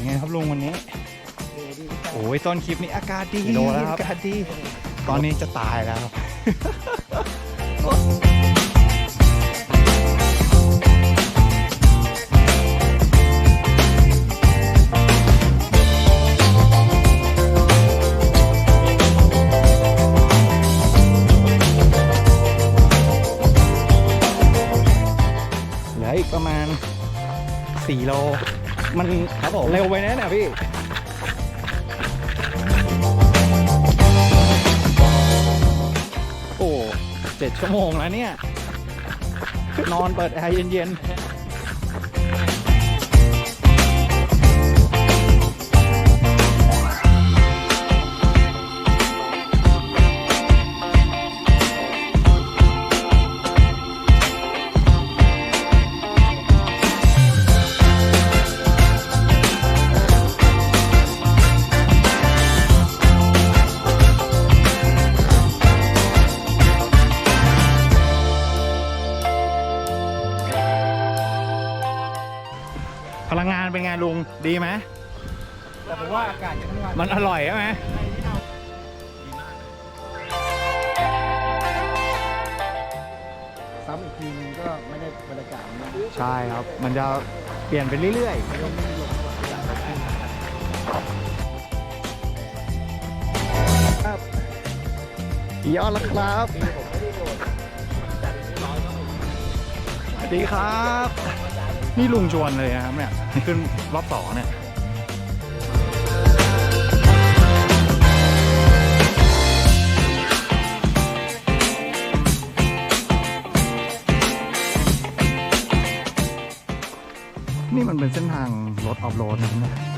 วันนี้ โอ้ยต้นคลิปนี้อากาศดีกิโลแล้วครับ อากาศดี ตอนนี้จะตายแล้วเหลืออีกประมาณ 4 โล มันครับผมเร็วไปนะเนี่ยพี่โอ้เจ็ดชั่วโมงแล้วเนี่ย นอนเปิดแอร์เย็นๆ พลังงานเป็นไงลุงดีไหมแต่ผมว่าอากาศจะทั้งวันมันอร่อยใช่ไหมซ้ำอีกทีนึงก็ไม่ได้บรรยากาศนะใช่ครับ มันจะเปลี่ยนไปเรื่อยๆครับยอดแล้วครับสวัสดีครับ นี่ลุงชวนเลยนะครับเนี่ยขึ้นรอบสองเนี่ยนี่มันเป็นเส้นทางรถออฟโรดนะเนี่ย